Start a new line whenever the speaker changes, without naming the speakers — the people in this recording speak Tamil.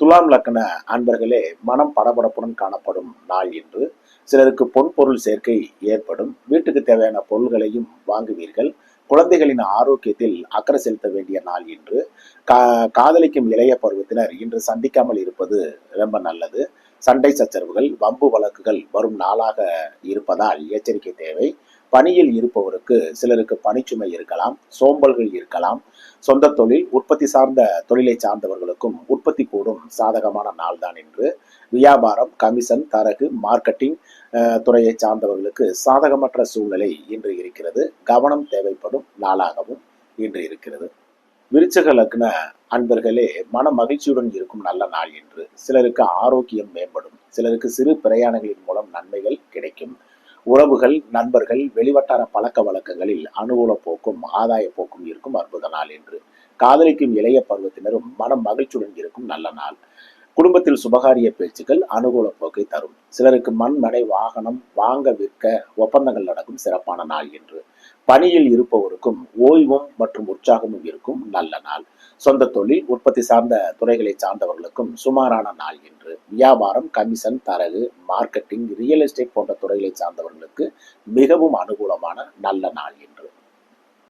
துலாம் லக்ன அன்பர்களே மனம் படபடப்புடன் காணப்படும் நாள் என்று சிலருக்கு பொன் பொருள் சேர்க்கை ஏற்படும். வீட்டுக்கு தேவையான பொருள்களையும் வாங்குவீர்கள். குழந்தைகளின் ஆரோக்கியத்தில் அக்கறை செலுத்த வேண்டிய நாள் என்று கா காதலிக்கும் இளைய பருவத்தினர் இன்று சந்திக்காமல் இருப்பது ரொம்ப நல்லது. சண்டை சச்சரவுகள் வம்பு வழக்குகள் வரும் நாளாக இருப்பதால் எச்சரிக்கை தேவை. பணியில் இருப்பவருக்கு சிலருக்கு பணிச்சுமை இருக்கலாம் சோம்பல்கள் இருக்கலாம். சொந்த தொழில் உற்பத்தி சார்ந்த தொழிலை சார்ந்தவர்களுக்கும் உற்பத்தி கூடும் சாதகமான நாள்தான் என்று வியாபாரம் கமிஷன் தரகு மார்க்கெட்டிங் துறையை சார்ந்தவர்களுக்கு சாதகமற்ற சூழ்நிலை இன்று இருக்கிறது. கவனம் தேவைப்படும் நாளாகவும் இன்று இருக்கிறது. விருச்சக லக்ன அன்பர்களே மன மகிழ்ச்சியுடன் இருக்கும் நல்ல நாள் என்று சிலருக்கு ஆரோக்கியம் மேம்படும். சிலருக்கு சிறு பிரயாணங்களின் மூலம் நன்மைகள் கிடைக்கும். உறவுகள் நண்பர்கள் வெளிவட்டார பழக்க வழக்கங்களில் அனுகூல போக்கும் ஆதாய போக்கும் இருக்கும் அற்புத நாள் என்று. காதலிக்கும் இளைய பருவத்தினரும் மனம் மகிழ்ச்சியுடன் இருக்கும் நல்ல நாள். குடும்பத்தில் சுபகாரிய பேச்சுக்கள் அனுகூல போக்கை தரும். சிலருக்கு மண் மனை வாகனம் வாங்க விற்க ஒப்பந்தங்கள் நடக்கும் சிறப்பான நாள் என்று. பணியில் இருப்பவருக்கும் ஓய்வும் மற்றும் உற்சாகமும் இருக்கும். நல்ல நாள். சொந்த தொழில் உற்பத்தி சார்ந்த துறைகளை சார்ந்தவர்களுக்கும் சுமாரான நாள் என்று. வியாபாரம் கமிஷன் தரகு மார்க்கெட்டிங் ரியல் எஸ்டேட் போன்ற துறைகளை சார்ந்தவர்களுக்கு மிகவும் அனுகூலமான நல்ல நாள் என்று.